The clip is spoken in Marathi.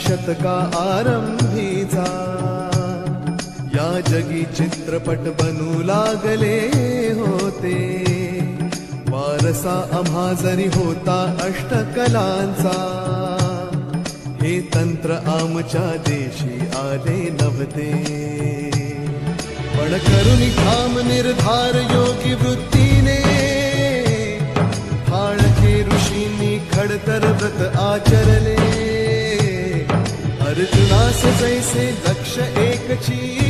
शतका आरंभीचा. या जगी चित्रपट बनू लागले होते. वारसा आम्हा जरी होता अष्टकलांचा. हे तंत्र आमच्या देशी आले नव्हते. पण करुणी ठाम निर्धार योगी वृत्ती धड व्रत आचरले अर्जुनास जैसे लक्ष एकची